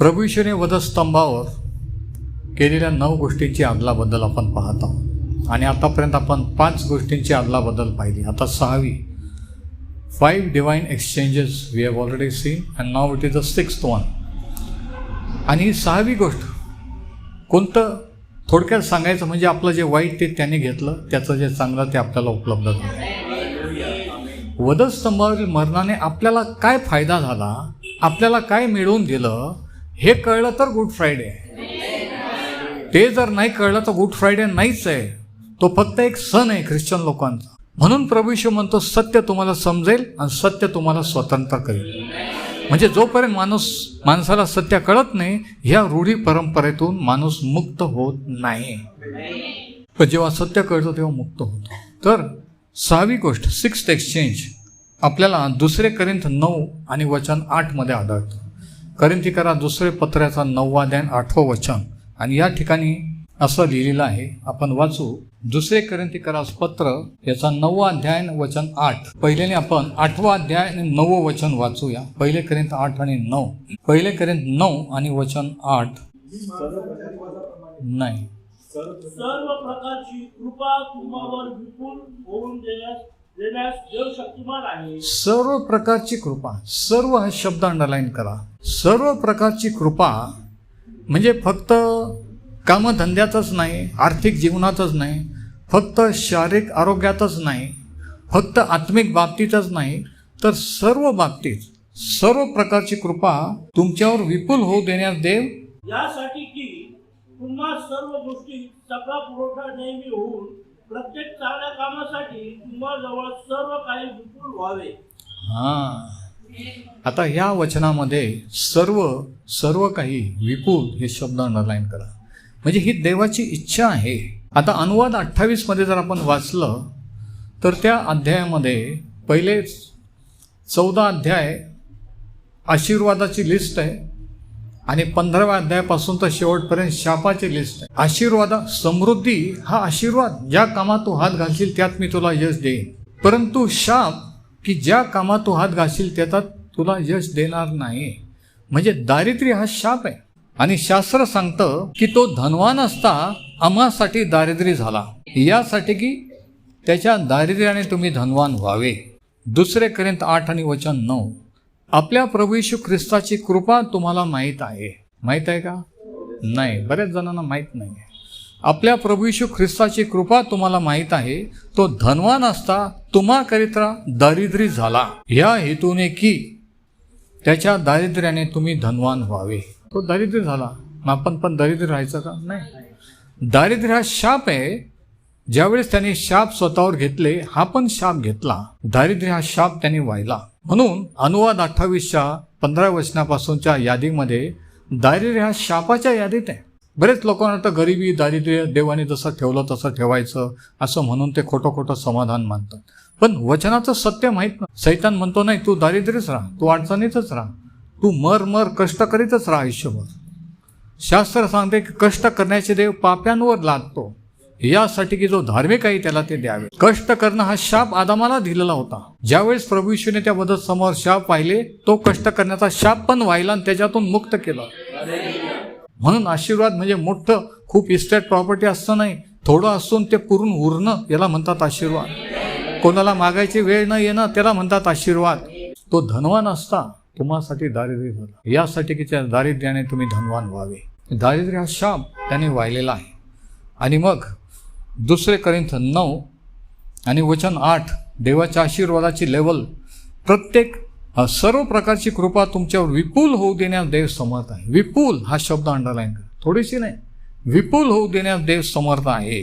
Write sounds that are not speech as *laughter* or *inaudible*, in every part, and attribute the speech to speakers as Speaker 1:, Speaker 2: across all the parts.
Speaker 1: प्रभू वधस्तंभावर केलेल्या नऊ गोष्टींची आदलाबद्दल आपण पाहत आहोत आणि आतापर्यंत आपण पाच गोष्टींची आदलाबद्दल पाहिली आता सहावी five divine exchanges we have already seen and now it is a sixth one आणि ही सहावी गोष्ट कोणतं थोडक्यात सांगायचं म्हणजे आपलं जे वाईट ते त्याने घेतलं त्याचं जे चांगलं ते आपल्याला उपलब्ध झालं वधस्तंभावरील मरणाने आपल्याला काय फायदा झाला आपल्याला काय मिळवून दिलं हे कळलं तर गुड फ्रायडे ते जर नाही कळलं तर गुड फ्रायडे नाहीच आहे तो फक्त एक सण आहे ख्रिश्चन लोकांचा म्हणून प्रभू म्हणतो सत्य तुम्हाला समजेल आणि सत्य तुम्हाला स्वतंत्र करेल म्हणजे जोपर्यंत माणूस माणसाला सत्य कळत नाही ह्या रूढी परंपरेतून माणूस मुक्त होत नाही पण जेव्हा सत्य कळतो तेव्हा मुक्त होतो तर सहावी गोष्ट सिक्स्थ एक्सचेंज आपल्याला दुसरे करिंथ नऊ आणि वचन आठमध्ये आढळतं करा दुसरे पत्र्याचा ध्यान आठवं वचन आणि या ठिकाणी असं लिहिलेलं आहे आपण वाचू दुसरे करंतीकरास पत्र याचा नववा अध्याय वचन आठ पहिल्याने आपण आठवा अध्याय आणि नववं वचन वाचूया पहिले करिंत आठ आणि नऊ पहिले करेंत नऊ आणि वचन आठ नाही सर्व प्रकारची कृपा तुम्हावर विपुल होऊन देण्यास देण्यास देव शक्तिमान आहे सर्व प्रकारची कृपा सर्व हा शब्द अंडरलाईन करा सर्व प्रकारची कृपा म्हणजे फक्त कामधंद्यातच नाही आर्थिक जीवनातच नाही फक्त शारीरिक आरोग्यातच नाही फक्त आत्मिक बाबतीतच नाही तर सर्व बाबतीत सर्व प्रकारची कृपा तुमच्यावर विपुल होऊ देण्यास देव यासाठी की तुम्हा सर्व गोष्टी सगळा पुरवठा नेहमी होऊन प्रत्येक चांगल्या कामासाठी तुम्हाला जवळ सर्व काही विपुल व्हावे हा आता ह्या वचनामध्ये सर्व सर्व काही विपुल हे शब्द अंडरलाईन करा म्हणजे ही देवाची इच्छा आहे आता अनुवाद अठ्ठावीसमध्ये जर आपण वाचलं तर त्या अध्यायामध्ये पहिले चौदा अध्याय आशीर्वादाची लिस्ट आहे आणि पंधराव्या अध्यायापासून तर शेवटपर्यंत शापाची लिस्ट आहे आशीर्वाद समृद्धी हा आशीर्वाद ज्या कामात तू हात घालशील त्यात मी तुला यश देईन परंतु शाप की ज्या कामात तू हात घालशील त्यात तुला यश देणार नाही म्हणजे दारिद्र्य हा शाप आहे आणि शास्त्र सांगतं की तो धनवान असता आम्हासाठी दारिद्र्य झाला यासाठी की त्याच्या दारिद्र्याने तुम्ही धनवान व्हावे दुसरे करेंत आठ आणि वचन नऊ आपल्या प्रभू येशू ख्रिस्ताची कृपा तुम्हाला माहीत आहे माहीत आहे का नाही बऱ्याच जणांना माहीत नाही आपल्या प्रभू येशू ख्रिस्ताची कृपा तुम्हाला माहीत आहे तो धनवान असता तुम्हा दारिद्र्य झाला या हेतूने की त्याच्या दारिद्र्याने तुम्ही धनवान व्हावे तो दारिद्र्य झाला आपण पण दारिद्र्य राहायचं का नाही दारिद्र्य हा शाप आहे ज्यावेळेस त्याने शाप स्वतःवर घेतले हा पण शाप घेतला दारिद्र्य हा शाप त्याने वाहिला म्हणून अनुवाद अठ्ठावीसच्या पंधरा वर्षांपासूनच्या यादीमध्ये दारिद्र्य हा शापाच्या यादीत आहे बरेच लोकांना तर गरिबी दारिद्र्य देवाने जसं ठेवलं तसं ठेवायचं असं म्हणून ते खोटं खोटं समाधान मानतात पण वचनाचं सत्य माहीत ना सैतान म्हणतो नाही तू दारिद्र्यच राह तू अडचणीतच राह तू मर मर कष्ट करीतच राहा आयुष्यभर शास्त्र सांगते की कष्ट करण्याचे देव पाप्यांवर लादतो यासाठी की जो धार्मिक आहे त्याला ते द्यावे कष्ट करणं हा शाप आदामाला दिलेला होता ज्यावेळेस प्रभू त्या बदल समोर शाप पाहिले तो कष्ट करण्याचा शाप पण व्हायला आणि त्याच्यातून मुक्त केला म्हणून आशीर्वाद म्हणजे मोठं खूप इस्टेट प्रॉपर्टी असतं नाही थोडं असून ते पुरून उरणं याला म्हणतात आशीर्वाद कोणाला मागायची वेळ न येणं त्याला म्हणतात आशीर्वाद तो धनवान असता तुम्हासाठी दारिद्र्य झाला यासाठी की त्या दारिद्र्याने तुम्ही धनवान व्हावे दारिद्र्य हा शाप त्याने वाहिलेला आहे आणि मग दुसरे करिंथ नऊ आणि वचन आठ देवाच्या आशीर्वादाची लेवल प्रत्येक सर्व प्रकारची कृपा तुमच्यावर विपुल होऊ देण्यास देव समर्थ आहे विपुल हा शब्द अंडरलाईन कर थोडीशी नाही विपुल होऊ देण्यास देव समर्थ आहे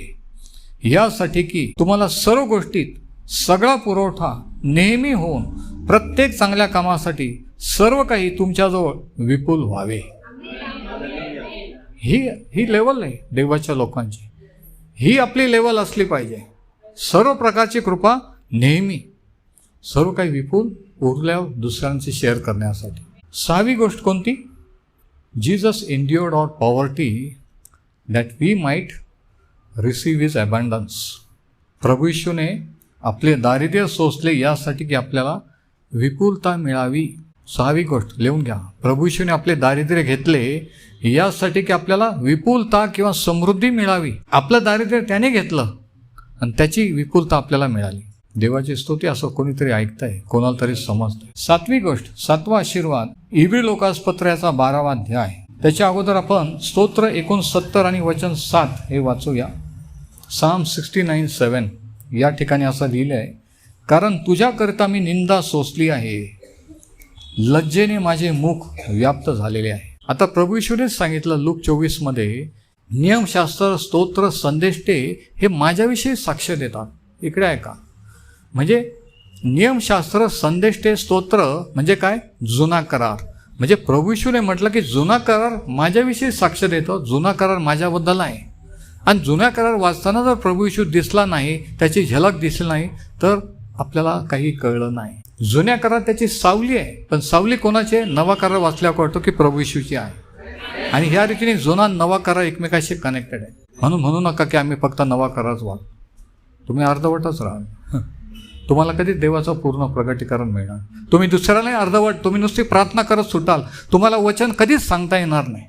Speaker 1: यासाठी की तुम्हाला सर्व गोष्टीत सगळा पुरवठा नेहमी होऊन प्रत्येक चांगल्या कामासाठी सर्व काही तुमच्याजवळ विपुल व्हावे ही ही लेवल नाही देवाच्या लोकांची ही आपली लेवल असली पाहिजे सर्व प्रकारची कृपा नेहमी सर्व काही विपुल उरल्यावर दुसऱ्यांशी शेअर करण्यासाठी सहावी गोष्ट कोणती Jesus endured our poverty that we might receive is abundance प्रभू इशूने आपले दारिद्र्य सोसले यासाठी की आपल्याला विपुलता मिळावी सहावी गोष्ट लिहून घ्या प्रभूशीने आपले दारिद्र्य घेतले यासाठी की आपल्याला विपुलता किंवा समृद्धी मिळावी आपलं दारिद्र्य त्याने घेतलं आणि त्याची विपुलता आपल्याला मिळाली देवाची स्तुती असं कोणीतरी ऐकतंय कोणाला तरी समजतंय सातवी गोष्ट सातवा आशीर्वाद इबी याचा बारावा अध्याय त्याच्या अगोदर आपण स्तोत्र एकोणसत्तर आणि वचन सात हे वाचूया साम सिक्स्टी नाईन सेवन या ठिकाणी असं लिहिलं आहे कारण तुझ्याकरता मी निंदा सोसली आहे लज्जेने माझे मुख व्याप्त झालेले आहे आता प्रभू सांगितलं लूक चोवीसमध्ये नियमशास्त्र स्तोत्र संदेष्टे हे माझ्याविषयी साक्ष देतात इकडे आहे का म्हणजे नियमशास्त्र संदेष्टे स्तोत्र म्हणजे काय जुना करार म्हणजे प्रभू म्हटलं की जुना करार माझ्याविषयी साक्ष देतो जुना करार माझ्याबद्दल आहे आणि जुन्या करार वाचताना जर प्रभू येशू दिसला नाही त्याची झलक दिसली नाही तर आपल्याला काही कळलं नाही जुन्या करार त्याची सावली आहे पण सावली कोणाची आहे नवा करार वाचल्यावर कळतो की प्रभू येशूची आहे आणि ह्या रीतीने जुना नवा करार एकमेकाशी कनेक्टेड आहे म्हणून म्हणू नका की आम्ही फक्त नवा करारच वाच तुम्ही अर्धवटच राहाल *laughs* तुम्हाला कधी देवाचं पूर्ण प्रगटीकरण मिळणार तुम्ही नाही अर्धवट तुम्ही नुसती प्रार्थना करत सुटाल तुम्हाला वचन कधीच सांगता येणार नाही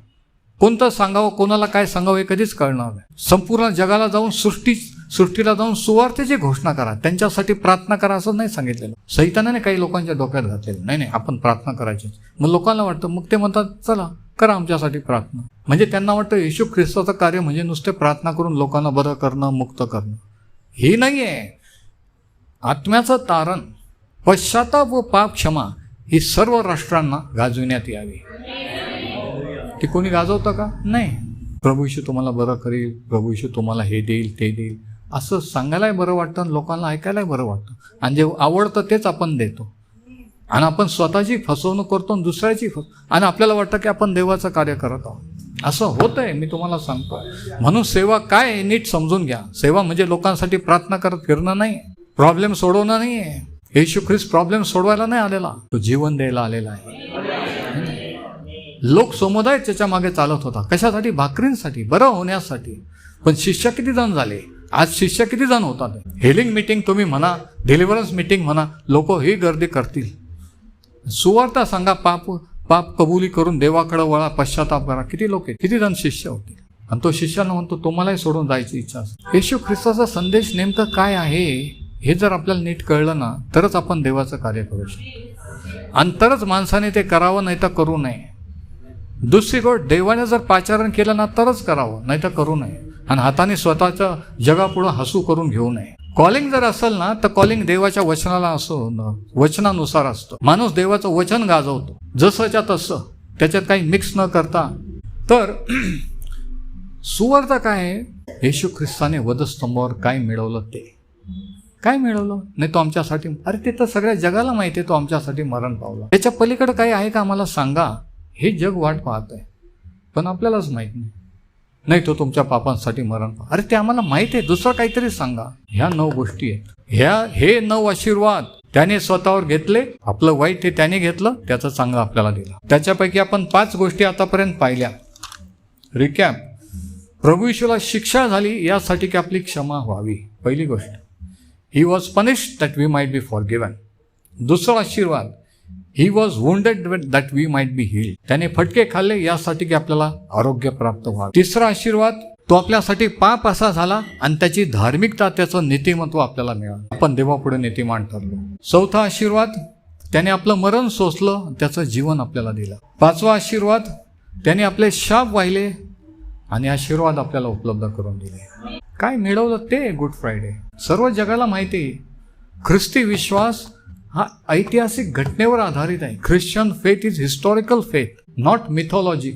Speaker 1: कोणतं सांगावं कोणाला काय सांगावं हे कधीच कळणार नाही संपूर्ण जगाला जाऊन सृष्टी सृष्टीला जाऊन सुवार्थेची घोषणा करा त्यांच्यासाठी प्रार्थना करा असं नाही सांगितलेलं सैतानाने काही लोकांच्या डोक्यात घातलेलं नाही नाही आपण प्रार्थना करायची मग लोकांना वाटतं मग ते म्हणतात चला करा आमच्यासाठी प्रार्थना म्हणजे त्यांना वाटतं येशू ख्रिस्ताचं कार्य म्हणजे नुसते प्रार्थना करून लोकांना बरं करणं मुक्त करणं हे नाही आहे आत्म्याचं तारण पश्चाताप व पाप क्षमा ही सर्व राष्ट्रांना गाजविण्यात यावी ते कोणी गाजवतं का नाही प्रभू इशू तुम्हाला बरं करेल प्रभू इशू तुम्हाला हे देईल ते देईल असं सांगायलाही बरं वाटतं आणि लोकांना ऐकायलाही बरं वाटतं आणि जे आवडतं तेच आपण देतो आणि आपण स्वतःची फसवणूक करतो आणि दुसऱ्याची आणि आपल्याला वाटतं की आपण देवाचं कार्य करत आहोत असं होत आहे मी तुम्हाला सांगतो म्हणून सेवा काय नीट समजून घ्या सेवा म्हणजे लोकांसाठी प्रार्थना करत फिरणं नाही प्रॉब्लेम सोडवणं नाही आहे येशू ख्रिस्त प्रॉब्लेम सोडवायला नाही आलेला तो जीवन द्यायला आलेला आहे लोक समुदाय त्याच्या मागे चालत होता कशासाठी भाकरींसाठी बरं होण्यासाठी पण शिष्य किती जण झाले आज शिष्य किती जण होतात हेलिंग मिटिंग तुम्ही म्हणा डिलिव्हरन्स मिटिंग म्हणा लोक ही गर्दी करतील सुवार्ता सांगा पाप पाप कबुली करून देवाकडे वळा पश्चाताप करा किती लोक किती जण शिष्य होते आणि तो न म्हणतो तुम्हालाही सोडून जायची इच्छा असते येशू ख्रिस्ताचा संदेश नेमका काय आहे हे जर आपल्याला नीट कळलं ना तरच आपण देवाचं कार्य करू शकतो आणि तरच माणसाने ते करावं नाही तर करू नये दुसरी गोष्ट देवाने जर पाचारण केलं ना तरच करावं नाही तर करू नये आणि हाताने स्वतःचं जगापुढं हसू करून घेऊ नये कॉलिंग जर असेल ना तर कॉलिंग देवाच्या वचनाला असो वचनानुसार असतो माणूस देवाचं वचन गाजवतो जसंच्या तसं त्याच्यात काही मिक्स न करता तर *clears throat* सुवर्ता काय आहे येशू ख्रिस्ताने वधस्तंभावर काय मिळवलं ते काय मिळवलं नाही तो आमच्यासाठी अरे ते तर सगळ्या जगाला माहिती आहे तो आमच्यासाठी मरण पावला त्याच्या पलीकडे काय आहे का आम्हाला सांगा हे जग वाट पाहत आहे पण आपल्यालाच माहीत नाही नाही तो तुमच्या पापांसाठी मरण पा अरे ते आम्हाला माहित आहे दुसरं काहीतरी सांगा ह्या नऊ गोष्टी आहेत ह्या हे नऊ आशीर्वाद त्याने स्वतःवर घेतले आपलं वाईट हे त्याने घेतलं त्याचं चांगलं आपल्याला दिलं त्याच्यापैकी आपण पाच गोष्टी आतापर्यंत पाहिल्या रिकॅप प्रभू यशूला शिक्षा झाली यासाठी की आपली क्षमा व्हावी पहिली गोष्ट he was punished that we might be forgiven दुसरा आशीर्वाद he was wounded that we might be heal त्याने फटके खाल्ले यासाठी की आपल्याला आरोग्य प्राप्त व्हावं तिसरा आशीर्वाद तो आपल्यासाठी पाप असा झाला आणि त्याची धार्मिकता त्याचं नीतिमत्व आपल्याला मिळालं आपण देवापुढे नीतिमान ठरलो चौथा आशीर्वाद त्याने आपलं मरण सोसलं त्याचं जीवन आपल्याला दिलं पाचवा आशीर्वाद त्याने आपले शाप वाहिले आणि आशीर्वाद आपल्याला उपलब्ध करून दिले काय मिळवलं ते गुड फ्रायडे सर्व जगाला माहिती ख्रिस्ती विश्वास हा ऐतिहासिक घटनेवर आधारित आहे Christian faith is historical faith not mythology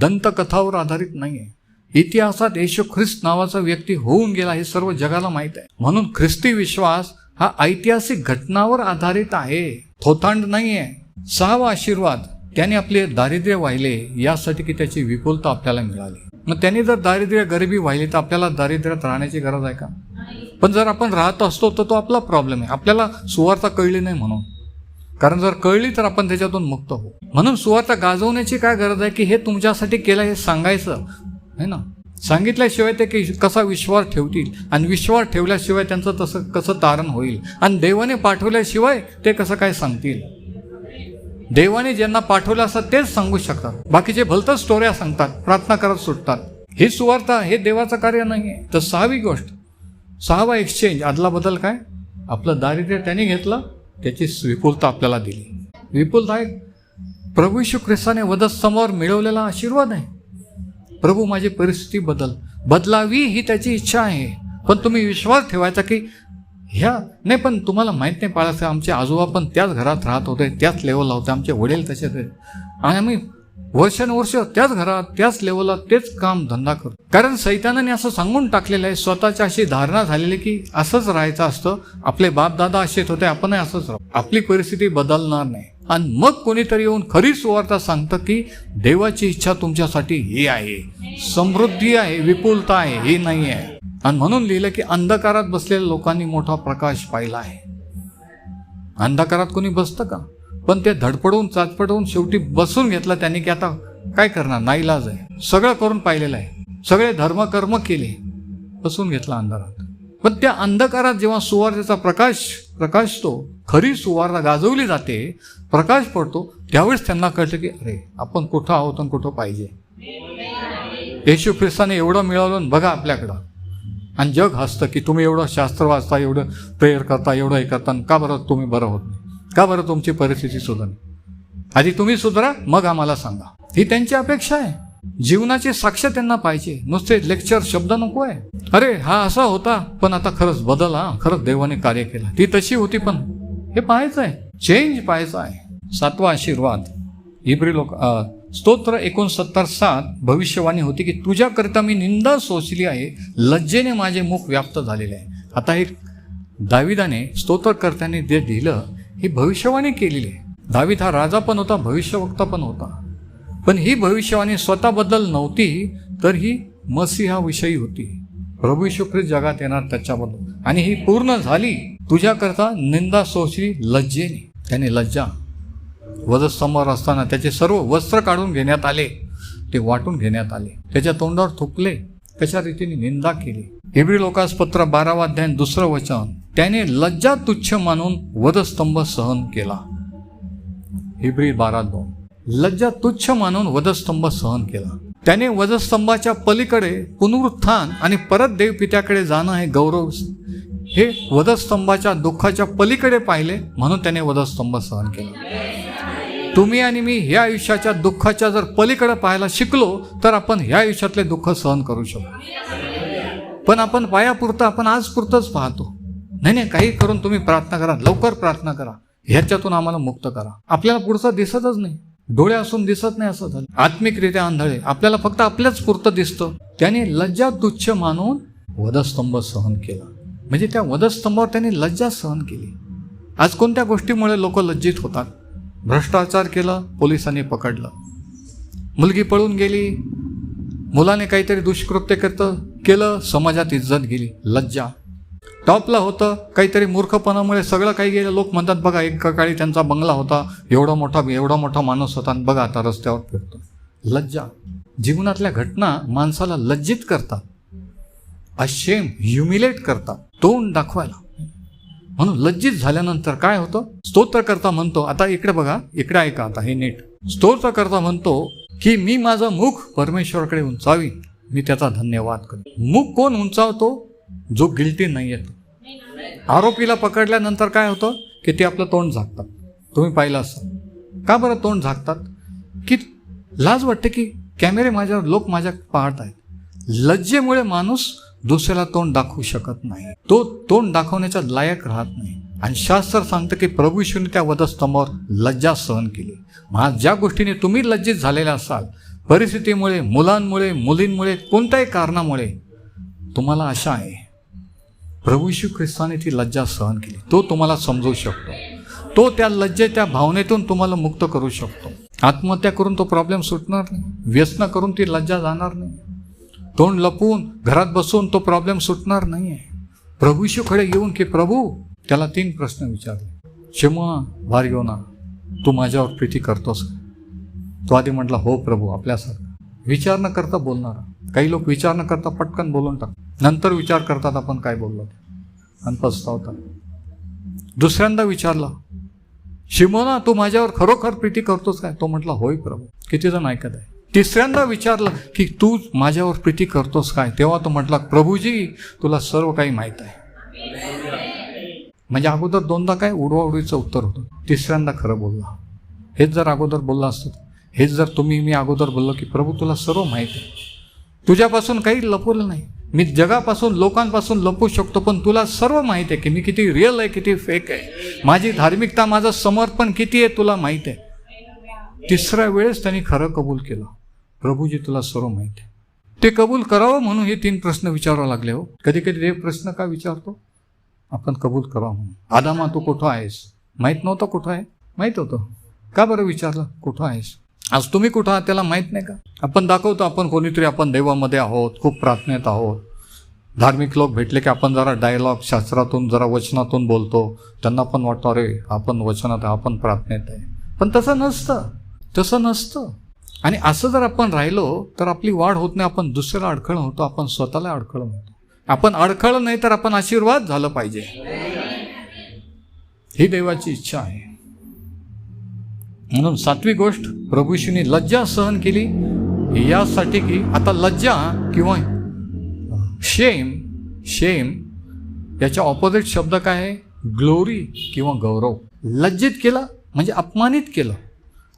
Speaker 1: दंतकथावर आधारित नाही आहे इतिहासात येशू ख्रिस्त नावाचा व्यक्ती होऊन गेला हे सर्व जगाला माहीत आहे म्हणून ख्रिस्ती विश्वास हा ऐतिहासिक घटनावर आधारित आहे थोथांड नाही आहे सहावा आशीर्वाद त्याने आपले दारिद्र्य वाहिले यासाठी की त्याची विपुलता आपल्याला मिळाली मग त्यांनी जर दारिद्र्य गरिबी वाहिली तर आपल्याला दारिद्र्यात राहण्याची गरज आहे का पण जर आपण राहत असतो तर तो आपला प्रॉब्लेम आहे आपल्याला सुवार्ता कळली नाही म्हणून कारण जर कळली तर आपण त्याच्यातून मुक्त हो म्हणून सुवार्ता गाजवण्याची काय गरज आहे की हे तुमच्यासाठी केलं हे सांगायचं आहे ना सांगितल्याशिवाय ते की कसा विश्वास ठेवतील आणि विश्वास ठेवल्याशिवाय त्यांचं तसं कसं तारण होईल आणि देवाने पाठवल्याशिवाय ते कसं काय सांगतील देवाने ज्यांना पाठवलं असतात तेच सांगू शकतात बाकीचे भलतच स्टोऱ्या सांगतात प्रार्थना करत सुटतात ही सुवार्ता हे देवाचं कार्य नाही आहे तर सहावी गोष्ट सहावा एक्सचेंज आदला बदल काय आपलं दारिद्र्य त्याने घेतलं त्याची विपुलता आपल्याला दिली विपुलता एक प्रभू यशू ख्रिस्ताने मिळवलेला आशीर्वाद आहे प्रभू माझी परिस्थिती बदल बदलावी ही त्याची इच्छा आहे पण तुम्ही विश्वास ठेवायचा की ह्या नाही पण तुम्हाला माहीत नाही पाळायचं आमचे आजोबा पण त्याच घरात राहत होते त्याच लेवलला होते आमचे वडील तसेच आणि आम्ही वर्षानुवर्ष त्याच घरात त्याच लेवलला तेच काम धंदा करतो कारण सैतानाने असं सांगून टाकलेलं आहे स्वतःची अशी धारणा झालेली की असंच राहायचं असतं आपले बापदादा असेच होते आपणही असंच राहू आपली परिस्थिती बदलणार नाही आणि मग कोणीतरी येऊन खरी सुवार्ता सांगतं की देवाची इच्छा तुमच्यासाठी ही आहे समृद्धी आहे विपुलता आहे हे नाही आहे आणि म्हणून लिहिलं की अंधकारात बसलेल्या लोकांनी मोठा प्रकाश पाहिला आहे अंधकारात कोणी बसतं का पण ते धडपडून चाचपडवून शेवटी बसून घेतला त्यांनी की आता काय करणार नाईलाज आहे सगळं करून पाहिलेलं आहे सगळे धर्मकर्म केले बसून घेतला अंधारात पण त्या अंधकारात जेव्हा सुवार्थेचा प्रकाश प्रकाशतो खरी सुवार्थ गाजवली जाते प्रकाश पडतो त्यावेळेस त्यांना कळतं की अरे आपण कुठं आहोत आणि कुठं पाहिजे येशू ख्रिस्ताने एवढं मिळवलं बघा आपल्याकडं आणि जग हसतं की तुम्ही एवढं शास्त्र वाचता एवढं प्रेयर करता एवढं हे करता का बरं तुम्ही बरं होत नाही का बरं तुमची परिस्थिती सुधारली आधी तुम्ही सुधरा मग आम्हाला सांगा ही त्यांची अपेक्षा आहे जीवनाची साक्ष त्यांना पाहिजे नुसते लेक्चर शब्द नको आहे अरे हा असा होता पण आता खरंच बदल हा खरंच देवाने कार्य केलं ती तशी होती पण हे पाहायचं आहे चेंज पाहायचं आहे सातवा आशीर्वाद इब्रिल स्तोत्र एकोणसत्तर सात भविष्यवाणी होती की तुझ्याकरिता मी निंदा सोचली आहे लज्जेने माझे मुख व्याप्त झालेले आहे आता हे दाविदाने स्तोत्रकर्त्याने जे दिलं ही भविष्यवाणी केलेली आहे दावीद हा राजा पण होता भविष्यवक्ता पण होता पण ही भविष्यवाणी स्वतःबद्दल नव्हती तर ही मसीहाविषयी होती प्रभू शुक्रित जगात येणार त्याच्याबद्दल आणि ही पूर्ण झाली तुझ्याकरता निंदा सोशी लज्जेने त्याने लज्जा वधस्तंभावर असताना त्याचे सर्व वस्त्र काढून घेण्यात आले ते वाटून घेण्यात आले त्याच्या तोंडावर थुकले कशा रीतीने निंदा केली हिब्री पत्र बारावा अध्याय दुसरं वचन त्याने लज्जा तुच्छ मानून वधस्तंभ सहन केला हिब्री बारा दोन लज्जा तुच्छ मानून वधस्तंभ सहन केला त्याने वधस्तंभाच्या पलीकडे पुनरुत्थान आणि परत देवपित्याकडे जाणं हे गौरव हे वधस्तंभाच्या दुःखाच्या पलीकडे पाहिले म्हणून त्याने वधस्तंभ सहन केला तुम्ही आणि मी ह्या आयुष्याच्या दुःखाच्या जर पलीकडे पाहायला शिकलो तर आपण ह्या आयुष्यातले दुःख सहन करू शकतो पण आपण पायापुरतं आपण आजपुरतंच पाहतो नाही नाही काही करून तुम्ही प्रार्थना करा लवकर प्रार्थना करा ह्याच्यातून आम्हाला मुक्त करा आपल्याला पुढचं दिसतच नाही डोळे असून दिसत नाही असं झालं आत्मिकरित्या आंधळे आपल्याला फक्त आपल्याच पुरतं दिसतं त्याने लज्जा दुच्छ मानून वधस्तंभ सहन केला म्हणजे त्या वधस्तंभावर त्याने लज्जा सहन केली आज कोणत्या गोष्टीमुळे लोक लज्जित होतात भ्रष्टाचार केला पोलिसांनी पकडलं मुलगी पळून गेली मुलाने काहीतरी दुष्कृत्य करतं केलं समाजात इज्जत गेली लज्जा टॉपला होतं काहीतरी मूर्खपणामुळे सगळं काही गेलं लोक म्हणतात बघा एक काळी त्यांचा बंगला होता एवढा मोठा एवढा मोठा माणूस होता आणि बघा आता रस्त्यावर फिरतो लज्जा जीवनातल्या घटना माणसाला लज्जित करतात अशेम ह्युमिलेट करतात तोंड दाखवायला म्हणून लज्जित झाल्यानंतर काय होतं स्तोत्र करता म्हणतो आता इकडे बघा इकडे ऐका आता हे नीट करता म्हणतो की मी माझं मुख परमेश्वराकडे उंचावी मी त्याचा धन्यवाद करतो मुख कोण उंचावतो जो गिल्टी नाही येतो आरोपीला पकडल्यानंतर काय होतं की ते आपलं तोंड झाकतात तुम्ही पाहिलं असाल का बरं तोंड झाकतात की लाज वाटते की कॅमेरे माझ्यावर लोक माझ्या पाहत आहेत लज्जेमुळे माणूस दुसऱ्याला तोंड दाखवू शकत नाही तो तोंड दाखवण्याच्या लायक राहत नाही आणि शास्त्र सांगतं की प्रभू त्या वधस्तंभावर लज्जा सहन केली मग ज्या गोष्टीने तुम्ही लज्जित झालेला असाल परिस्थितीमुळे मुलांमुळे मुलींमुळे कोणत्याही कारणामुळे तुम्हाला अशा आहे प्रभू यशू ख्रिस्ताने ती लज्जा सहन केली तो तुम्हाला समजू शकतो तो त्या लज्जे त्या भावनेतून तुम्हाला मुक्त करू शकतो आत्महत्या करून तो प्रॉब्लेम सुटणार नाही व्यसन करून ती लज्जा जाणार नाही तोंड लपवून घरात बसून तो प्रॉब्लेम सुटणार नाही आहे प्रभूशीकडे येऊन की प्रभू त्याला तीन प्रश्न विचारले घेऊ ना तू माझ्यावर प्रीती करतोस का तो आधी म्हटला हो प्रभू आपल्यासारखा विचार न करता बोलणारा काही लोक विचार न करता पटकन बोलून टाक नंतर विचार करतात आपण काय बोललो आणि पस्तावतात दुसऱ्यांदा विचारला शिमोना तू माझ्यावर खरोखर प्रीती करतोस काय तो म्हटला होय प्रभू किती जण ऐकत आहे तिसऱ्यांदा विचारलं की तू माझ्यावर प्रीती करतोस काय तेव्हा तो म्हटला प्रभूजी तुला सर्व काही माहीत आहे म्हणजे अगोदर दोनदा काय उडवाउडीचं उत्तर होतं तिसऱ्यांदा खरं बोलला हेच जर अगोदर बोललं असतं हेच जर तुम्ही मी अगोदर बोललो की प्रभू तुला सर्व माहीत आहे तुझ्यापासून काही लपवलं नाही मी जगापासून लोकांपासून लपू शकतो पण तुला सर्व माहीत आहे की मी किती रिअल आहे किती फेक आहे माझी धार्मिकता माझं समर्पण किती आहे तुला माहीत आहे तिसऱ्या वेळेस त्यांनी खरं कबूल केलं प्रभूजी तुला सर्व आहे ते कबूल करावं म्हणून हे तीन प्रश्न विचारावं लागले हो कधी कधी देव प्रश्न का विचारतो आपण कबूल करावा म्हणून आदामा तू कुठं आहेस माहीत नव्हतं कुठं आहे माहीत होतं का बरं विचारलं कुठं आहेस आज तुम्ही कुठं आहात त्याला माहीत नाही का आपण दाखवतो आपण कोणीतरी आपण देवामध्ये आहोत खूप प्रार्थनेत आहोत धार्मिक लोक भेटले की आपण जरा डायलॉग शास्त्रातून जरा वचनातून बोलतो त्यांना पण वाटतो अरे आपण वचनात आपण प्रार्थनेत आहे पण तसं नसतं तसं नसतं आणि असं जर आपण राहिलो तर आपली वाढ होत नाही आपण दुसऱ्याला अडखळ होतो आपण स्वतःला अडखळ होतो आपण अडखळ नाही तर आपण आशीर्वाद झालं पाहिजे ही देवाची इच्छा आहे म्हणून सातवी गोष्ट प्रभूशीने लज्जा सहन केली यासाठी की आता लज्जा किंवा शेम शेम याच्या ऑपोजिट शब्द काय आहे ग्लोरी किंवा गौरव लज्जित केला म्हणजे अपमानित केलं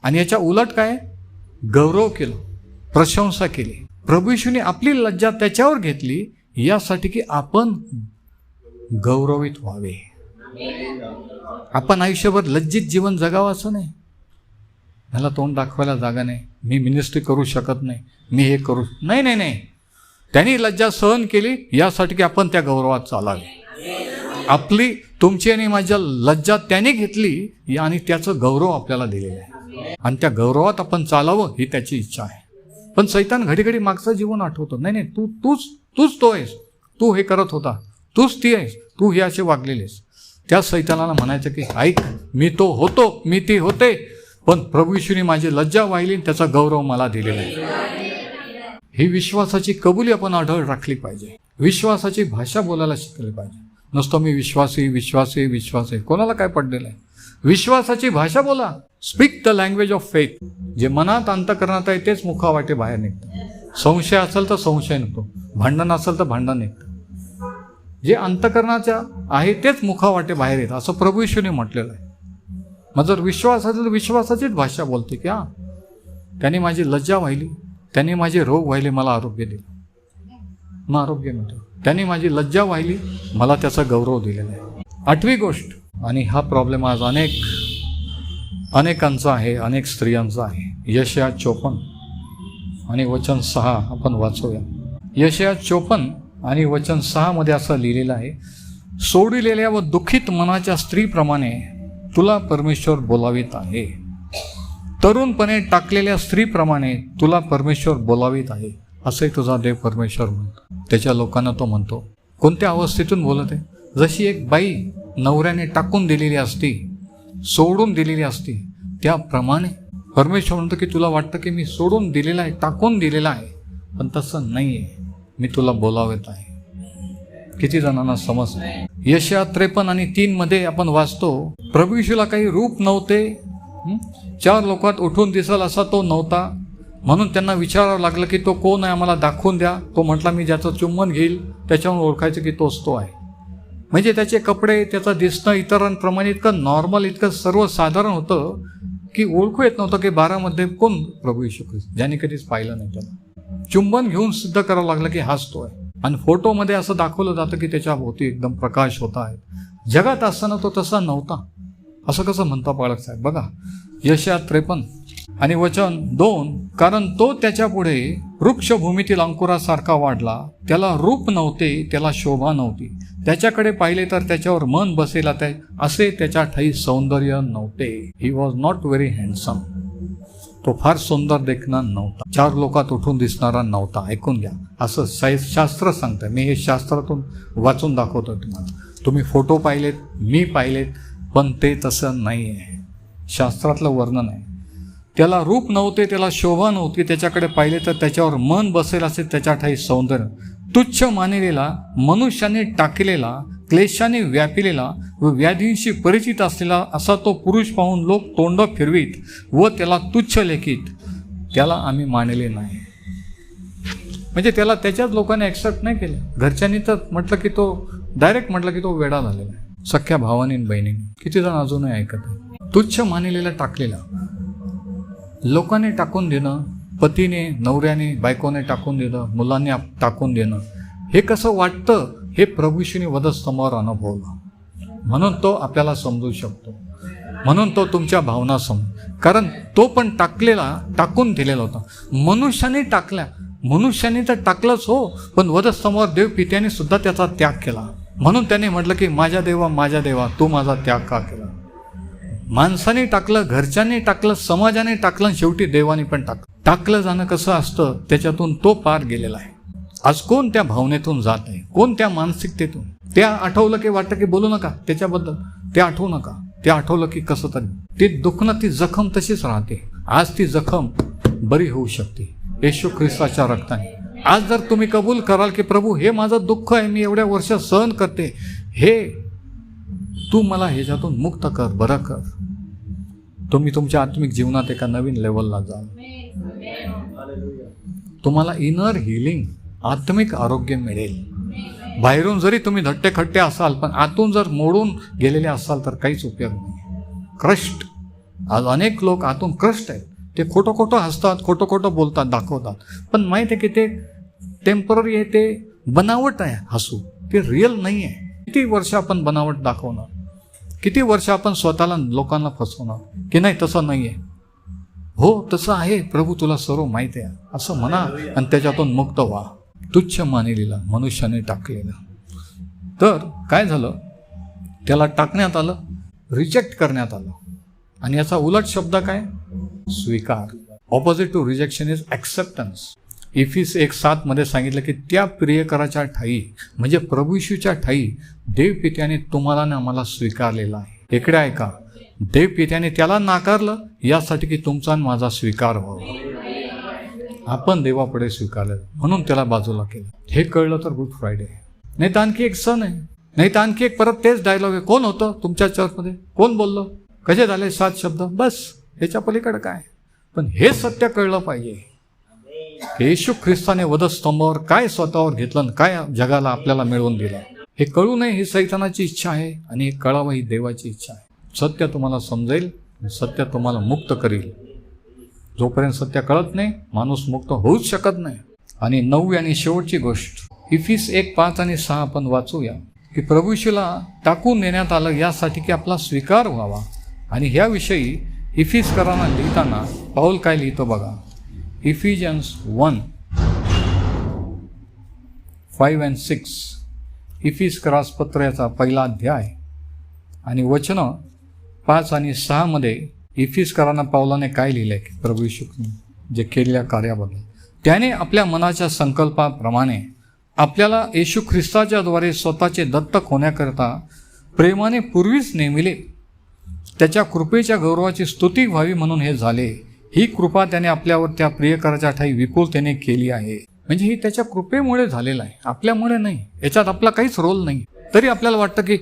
Speaker 1: आणि याच्या उलट काय गौरव केला प्रशंसा केली प्रभू येशूने आपली लज्जा त्याच्यावर घेतली यासाठी की आपण गौरवित व्हावे आपण आयुष्यभर लज्जित जीवन जगावं असं नाही मला तोंड दाखवायला जागा नाही मी मिनिस्ट्री करू शकत नाही मी हे करू नाही नाही नाही त्यांनी लज्जा सहन केली यासाठी की आपण त्या गौरवात चालावे आपली तुमची आणि माझ्या लज्जा त्याने घेतली आणि त्याचं गौरव आपल्याला दिलेलं आहे आणि त्या गौरवात आपण चालावं ही त्याची इच्छा आहे पण सैतान घडी घडी मागचं जीवन आठवतो नाही नाही तू तूच तूच तो आहेस तू हे करत होता तूच ती आहेस तू हे असे वागलेलेस त्या सैतानाला म्हणायचं की ऐक मी तो होतो मी ती होते पण प्रभू श्री माझी लज्जा वाहिली त्याचा गौरव मला दिलेला आहे ही विश्वासाची कबुली आपण आढळ राखली पाहिजे विश्वासाची भाषा बोलायला शिकली पाहिजे नुसतं मी विश्वासी विश्वासी विश्वासी कोणाला काय पडलेलं आहे विश्वासाची भाषा बोला speak the language of faith जे मनात अंतकरणात आहे तेच मुखावाटे बाहेर निघतं संशय असेल तर संशय निघतो भांडण असेल तर भांडण निघतं जे अंतकरणाच्या आहे तेच मुखावाटे बाहेर येतं असं प्रभू येशूने म्हटलेलं आहे मग जर विश्वास असेल तर विश्वासाचीच भाषा बोलते की हा त्याने माझी लज्जा व्हायली त्याने माझे रोग वाहिले मला आरोग्य दिलं मग आरोग्य मिळतो त्याने माझी लज्जा वाहिली मला त्याचा गौरव दिलेला आहे आठवी गोष्ट आणि हा प्रॉब्लेम आज अनेक अनेकांचं आहे अनेक स्त्रियांचं आहे यशया चोपन आणि वचन सहा आपण वाचूया यशया चोपन आणि वचन सहामध्ये असं लिहिलेलं आहे सोडिलेल्या व दुखित मनाच्या स्त्रीप्रमाणे तुला परमेश्वर बोलावित आहे तरुणपणे टाकलेल्या स्त्रीप्रमाणे तुला परमेश्वर बोलावीत आहे असे तुझा देव परमेश्वर म्हणतो त्याच्या लोकांना तो म्हणतो कोणत्या अवस्थेतून बोलत आहे जशी एक बाई नवऱ्याने टाकून दिलेली असती सोडून दिलेली असते त्याप्रमाणे परमेश्वर म्हणतो की तुला वाटतं की मी सोडून दिलेला आहे टाकून दिलेला आहे पण तसं नाही आहे मी तुला बोलावेत आहे किती जणांना समजते यशा त्रेपन्न आणि तीन मध्ये आपण वाचतो प्रभू काही रूप नव्हते चार लोकात उठून दिसल असा तो नव्हता म्हणून त्यांना विचारावं लागलं की तो कोण आहे आम्हाला दाखवून द्या तो म्हटला मी ज्याचं चुंबन घेईल त्याच्यावर ओळखायचं की तोच तो आहे म्हणजे त्याचे कपडे त्याचं दिसणं इतरांप्रमाणे इतकं नॉर्मल इतकं सर्वसाधारण होतं की ओळखू येत नव्हतं की बारामध्ये कोण प्रभू येशू ख्रिस्त ज्याने कधीच पाहिलं नाही त्याला चुंबन घेऊन सिद्ध करावं लागलं की हाच तो आहे आणि फोटोमध्ये असं दाखवलं जातं की त्याच्या भोवती एकदम प्रकाश होता आहे जगात असताना तो तसा नव्हता असं कसं म्हणता पाळक साहेब बघा यशात त्रेपन्न आणि वचन दोन कारण तो त्याच्या पुढे वृक्षभूमीतील अंकुरासारखा वाढला त्याला रूप नव्हते त्याला शोभा नव्हती त्याच्याकडे पाहिले तर त्याच्यावर मन बसेल त्या असे त्याच्या ठाई सौंदर्य नव्हते he was not very handsome तो फार सुंदर देखणार नव्हता चार लोकात उठून दिसणारा नव्हता ऐकून घ्या असं शास्त्र सांगतं मी हे शास्त्रातून वाचून दाखवतो तुम्हाला तुम्ही फोटो पाहिलेत मी पाहिलेत पण ते तसं नाही आहे शास्त्रातलं वर्णन आहे त्याला रूप नव्हते त्याला शोभा नव्हती त्याच्याकडे पाहिले तर त्याच्यावर मन बसेल असे त्याच्या ठाई सौंदर्य तुच्छ मानलेला मनुष्याने टाकलेला क्लेशाने व्यापिलेला व व्याधींशी परिचित असलेला असा तो पुरुष पाहून लोक तोंड फिरवीत व त्याला तुच्छ लेखित त्याला आम्ही मानले नाही म्हणजे त्याला त्याच्याच लोकांनी ॲक्सेप्ट नाही केलं घरच्यांनी तर म्हटलं की तो डायरेक्ट म्हटलं की तो वेडा झालेला आहे सख्या भावाने बहिणीने किती जण अजूनही ऐकत तुच्छ मानलेला टाकलेला लोकांनी टाकून देणं पतीने नवऱ्याने बायकोने टाकून देणं मुलांनी टाकून देणं हे कसं वाटतं हे प्रभूशीने वधस्तंभावर अनुभवलं म्हणून तो आपल्याला समजू शकतो म्हणून तो तुमच्या भावना सम कारण तो पण टाकलेला टाकून दिलेला होता मनुष्याने टाकल्या मनुष्याने तर टाकलंच हो पण वधस्तंभावर देव पित्याने सुद्धा त्याचा त्याग केला म्हणून त्याने म्हटलं की माझ्या देवा माझ्या देवा तू माझा त्याग का केला माणसाने टाकलं घरच्यांनी टाकलं समाजाने टाकलं शेवटी देवाने पण टाकलं टाकलं जाणं कसं असतं त्याच्यातून तो पार गेलेला आहे आज कोण त्या भावनेतून जात आहे कोण त्या मानसिकतेतून त्या आठवलं की वाटतं की बोलू नका त्याच्याबद्दल ते आठवू नका ते आठवलं की कसं तरी ती दुखणं ती जखम तशीच राहते आज ती जखम बरी होऊ शकते येशू ख्रिस्ताच्या रक्ताने आज जर तुम्ही कबूल कराल की प्रभू हे माझं दुःख आहे मी एवढ्या वर्ष सहन करते हे तू मला ह्याच्यातून मुक्त कर बरं कर तुम्ही तुमच्या आत्मिक जीवनात एका नवीन लेवलला जाल तुम्हाला इनर हिलिंग आत्मिक आरोग्य मिळेल बाहेरून जरी तुम्ही धट्टे खट्टे असाल पण आतून जर मोडून गेलेले असाल तर काहीच उपयोग नाही क्रष्ट आज अनेक लोक आतून क्रष्ट आहेत ते खोटं खोटं हसतात खोटं खोटं बोलतात दाखवतात पण माहीत आहे की ते टेम्पररी आहे ते बनावट आहे हसू ते रिअल नाही आहे किती वर्ष आपण बनावट दाखवणार किती वर्ष आपण स्वतःला लोकांना फसवणार की नाही तसं नाही आहे हो तसं आहे प्रभू तुला सर्व माहीत आहे असं म्हणा आणि त्याच्यातून मुक्त व्हा तुच्छ मानिलेला मनुष्याने टाकलेला तर काय झालं त्याला टाकण्यात आलं रिजेक्ट करण्यात आलं आणि याचा उलट शब्द काय स्वीकार opposite to rejection is acceptance इफिस एक मध्ये सांगितलं की त्या प्रियकराच्या ठाई म्हणजे प्रभूशीच्या ठाई देवपित्याने तुम्हाला ना मला स्वीकारलेला आहे इकडे ऐका देवपित्याने त्याला नाकारलं यासाठी की तुमचा माझा स्वीकार व्हावा आपण देवापुढे स्वीकारलं म्हणून त्याला बाजूला केलं हे कळलं तर गुड फ्रायडे नाही तर आणखी एक सण आहे नाही तर आणखी एक परत तेच डायलॉग आहे कोण होतं तुमच्या चर्चमध्ये कोण बोललं कसे झाले सात शब्द बस ह्याच्या पलीकडे काय पण हे सत्य कळलं पाहिजे येशू ख्रिस्ताने वधस्तंभावर काय स्वतःवर घेतलं आणि काय जगाला आपल्याला मिळवून दिलं हे कळू नये ही सैतानाची इच्छा आहे आणि हे कळावं ही देवाची इच्छा आहे सत्य तुम्हाला समजेल सत्य तुम्हाला मुक्त करील जोपर्यंत सत्य कळत नाही माणूस मुक्त होऊच शकत नाही आणि नववी आणि शेवटची गोष्ट इफिस एक पाच आणि सहा आपण वाचूया की प्रभूशीला टाकून नेण्यात आलं यासाठी की आपला स्वीकार व्हावा आणि ह्याविषयी इफिसकरांना लिहिताना पाऊल काय लिहितो बघा Ephesians 1 5 अँड सिक्स इफिस क्रॉसपत्र्याचा पहिला अध्याय आणि वचन पाच आणि सहामध्ये इफिसकरांना पावलाने काय लिहिलं की प्रभू यशू जे केलेल्या कार्याबद्दल त्याने आपल्या मनाच्या संकल्पाप्रमाणे आपल्याला येशू ख्रिस्ताच्याद्वारे स्वतःचे दत्तक होण्याकरता प्रेमाने पूर्वीच नेमिले त्याच्या कृपेच्या गौरवाची स्तुती व्हावी म्हणून हे झाले ही कृपा त्याने आपल्यावर त्या प्रियकराच्या ठाई त्याने केली आहे म्हणजे ही त्याच्या कृपेमुळे झालेलं आहे आपल्यामुळे नाही याच्यात आपला काहीच रोल नाही तरी आपल्याला वाटतं की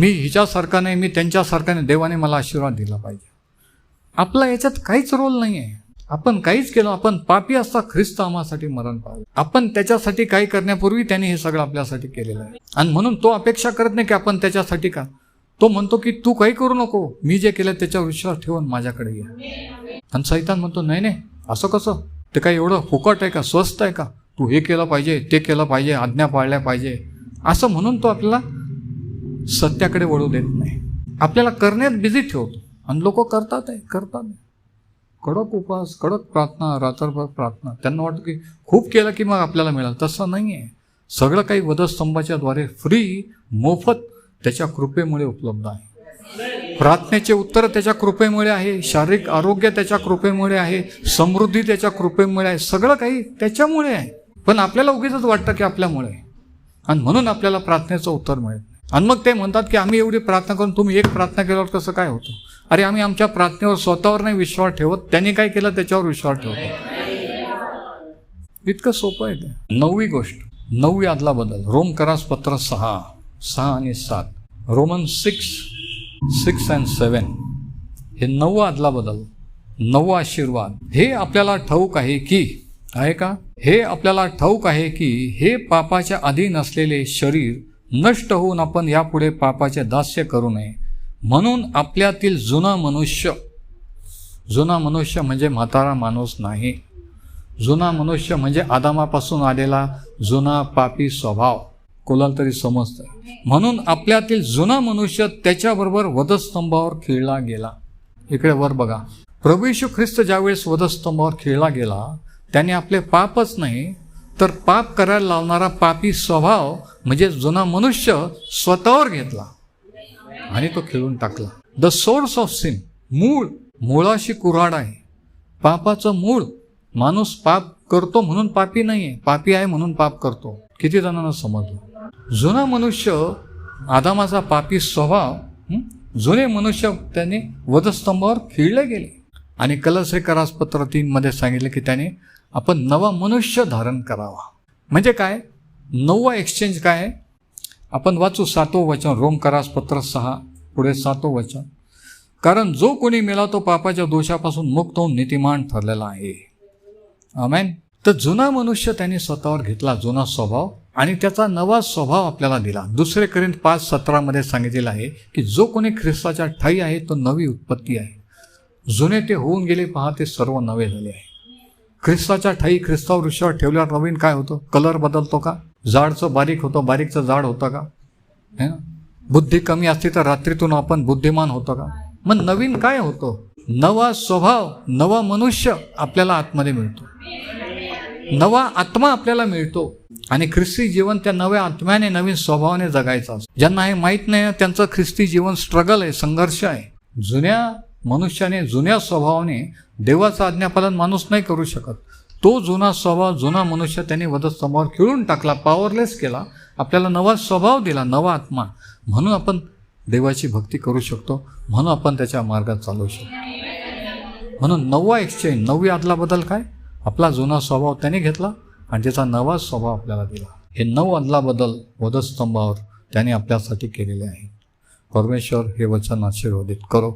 Speaker 1: मी हिच्यासारखा नाही मी त्यांच्यासारखा नाही देवाने मला आशीर्वाद दिला पाहिजे आपला याच्यात काहीच रोल नाही आहे आपण काहीच केलं आपण पापी असता ख्रिस्त आम्हासाठी मरण पाहू आपण त्याच्यासाठी काही करण्यापूर्वी त्याने हे सगळं आपल्यासाठी केलेलं आहे आणि म्हणून तो अपेक्षा करत नाही की आपण त्याच्यासाठी का तो म्हणतो की तू काही करू नको मी जे केलं त्याच्यावर विश्वास ठेवून माझ्याकडे ये आणि सैतान म्हणतो नाही नाही असं कसं ते काय एवढं फुकट आहे का स्वस्त आहे का तू हे केलं पाहिजे ते केलं पाहिजे आज्ञा पाळल्या पाहिजे असं म्हणून तो आपल्याला सत्याकडे वळू देत नाही आपल्याला करण्यात बिझी ठेवतो आणि लोक करतात आहे करतात कडक उपास कडक प्रार्थना रात्रभर प्रार्थना त्यांना वाटतं की खूप केलं की मग आपल्याला मिळालं तसं नाही आहे सगळं काही वधस्तंभाच्याद्वारे फ्री मोफत त्याच्या कृपेमुळे उपलब्ध आहे प्रार्थनेचे उत्तर त्याच्या कृपेमुळे आहे शारीरिक आरोग्य त्याच्या कृपेमुळे आहे समृद्धी त्याच्या कृपेमुळे आहे सगळं काही त्याच्यामुळे आहे पण आपल्याला उगीच वाटतं की आपल्यामुळे आणि म्हणून आपल्याला प्रार्थनेचं उत्तर मिळेल आणि मग ते म्हणतात की आम्ही एवढी प्रार्थना करून तुम्ही एक प्रार्थना केल्यावर कसं काय होतं अरे आम्ही आमच्या प्रार्थनेवर स्वतःवर नाही विश्वास ठेवत त्यांनी काय केलं त्याच्यावर विश्वास ठेवतो इतकं सोपं आहे ते नववी गोष्ट नववी आदला बदल रोम करास पत्र सहा सहा आणि सात Roman six six and seven हे नववा आदला बदल नववा आशीर्वाद हे आपल्याला ठाऊक आहे की आहे का हे आपल्याला ठाऊक आहे की हे पापाच्या अधीन असलेले शरीर नष्ट होऊन आपण यापुढे पापाचे दास्य करू नये म्हणून आपल्यातील जुना मनुष्य जुना मनुष्य म्हणजे म्हातारा माणूस नाही जुना मनुष्य म्हणजे आदामापासून आलेला जुना पापी स्वभाव कोलाल तरी समजतं म्हणून आपल्यातील जुना मनुष्य त्याच्याबरोबर वधस्तंभावर खेळला गेला इकडे वर बघा प्रभू ख्रिस्त ज्यावेळेस वधस्तंभावर खेळला गेला त्याने आपले पापच नाही तर पाप करायला लावणारा पापी स्वभाव म्हणजे जुना मनुष्य स्वतःवर घेतला आणि तो खेळून टाकला द सोर्स ऑफ सिन मूळ मुळाशी कुऱ्हाड आहे पापाचं मूळ माणूस पाप करतो म्हणून पापी नाही आहे पापी आहे म्हणून पाप करतो किती जणांना समजलं जुना मनुष्य आदामाचा पापी स्वभाव जुने मनुष्य त्याने वधस्तंभावर खिळले गेले आणि करापत्र तीन मध्ये सांगितले की त्याने आपण नवा मनुष्य धारण करावा म्हणजे काय नववा एक्सचेंज काय आपण वाचू सातो वचन रोम करासपत्र सहा पुढे सातो वचन कारण जो कोणी मेला तो पापाच्या दोषापासून मुक्त होऊन नीतिमान ठरलेला आहे आमेन तर जुना मनुष्य त्यांनी स्वतःवर घेतला जुना स्वभाव आणि त्याचा नवा स्वभाव आपल्याला दिला दुसरे करीन पाच सतरामध्ये सांगितलेलं आहे की जो कोणी ख्रिस्ताच्या ठाई आहे तो नवी उत्पत्ती आहे जुने ते होऊन गेले पहा ते सर्व नवे झाले आहे ख्रिस्ताच्या ठाई ख्रिस्ताव ऋषीवर ठेवल्यावर नवीन काय होतं कलर बदलतो का जाडचं बारीक होतं बारीकचं जाड होतं का है ना बुद्धी कमी असते तर रात्रीतून आपण बुद्धिमान होतो का मग नवीन काय होतो नवा स्वभाव नवा मनुष्य आपल्याला आतमध्ये मिळतो नवा आत्मा आपल्याला मिळतो आणि ख्रिस्ती जीवन त्या नव्या आत्म्याने नवीन स्वभावाने जगायचा असतो ज्यांना हे माहीत नाही त्यांचं ख्रिस्ती जीवन स्ट्रगल आहे संघर्ष आहे जुन्या मनुष्याने जुन्या स्वभावाने देवाचं आज्ञापालन माणूस नाही करू शकत तो जुना स्वभाव जुना मनुष्य त्यांनी समोर खिळून टाकला पॉवरलेस केला आपल्याला नवा स्वभाव दिला नवा आत्मा म्हणून आपण देवाची भक्ती करू शकतो म्हणून आपण त्याच्या मार्गात चालू शकतो म्हणून नववा एक्सचेंज नववी आदला बदल काय आपला जुना स्वभाव त्याने घेतला आणि त्याचा नवा स्वभाव आपल्याला दिला हे नऊ बदल वधस्तंभावर त्याने आपल्यासाठी केलेले आहे परमेश्वर हे वचन आशीर्वादित करो